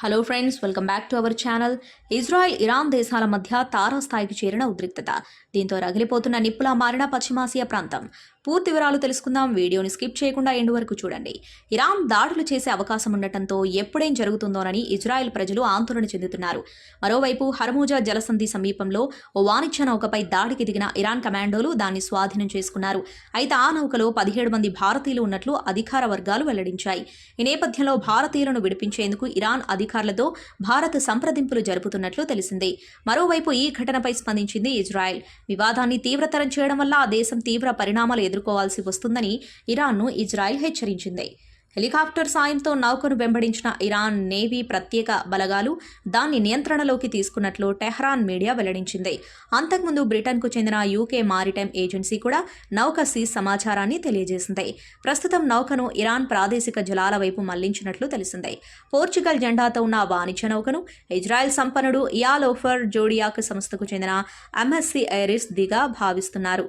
Hello friends welcome back to our channel Israel Iran దేశాల మధ్య తారాస్థాయికి చేరిన ఉద్రిక్తత. దీంతో రగిలిపోతున్న నిప్పులా మారిన పశ్చిమాసియా ప్రాంతం. పూర్తి వివరాలు తెలుసుకుందాం. వీడియోని స్కిప్ చేయకుండా ఎండు వరకు చూడండి. ఇరాన్ దాడులు చేసే అవకాశం ఉండటంతో ఎప్పుడేం జరుగుతుందోనని ఇజ్రాయెల్ ప్రజలు ఆందోళన చెందుతున్నారు. మరోవైపు హర్మూజా జలసంధి సమీపంలో ఓ వాణిజ్య నౌకపై దాడికి దిగిన ఇరాన్ కమాండోలు దాన్ని స్వాధీనం చేసుకున్నారు. అయితే ఆ నౌకలో పదిహేడు మంది భారతీయులు ఉన్నట్లు అధికార వర్గాలు వెల్లడించాయి. ఈ నేపథ్యంలో భారతీయులను విడిపించేందుకు ఇరాన్ అధికారులతో భారత్ సంప్రదింపులు జరుపుతున్నట్లు తెలిసింది. మరోవైపు ఈ ఘటనపై స్పందించింది ఇజ్రాయెల్. వివాదాన్ని తీవ్రతరం చేయడం వల్ల ఆ దేశం తీవ్ర పరిణామాలు ఎదుర్కోవాల్సి వస్తుందని ఇరాన్ను ఇజ్రాయెల్ హెచ్చరించింది. హెలికాప్టర్ సాయంతో నౌకను వెంబడించిన ఇరాన్ నేవీ ప్రత్యేక బలగాలు దాన్ని నియంత్రణలోకి తీసుకున్నట్లు టెహ్రాన్ మీడియా వెల్లడించింది. అంతకుముందు బ్రిటన్కు చెందిన యూకే మారిటైమ్ ఏజెన్సీ కూడా నౌక సీజ్ సమాచారాన్ని తెలియజేసింది. ప్రస్తుతం నౌకను ఇరాన్ ప్రాదేశిక జలాల వైపు మళ్ళించినట్లు తెలిసింది. పోర్చుగల్ జెండాతో ఉన్న వాణిజ్య నౌకను ఇజ్రాయెల్ సంపన్నుడు ఇయాలోఫర్ జోడియాక్ సంస్థకు చెందిన ఎంఎస్సి ఐరిస్ దిగా భావిస్తున్నారు.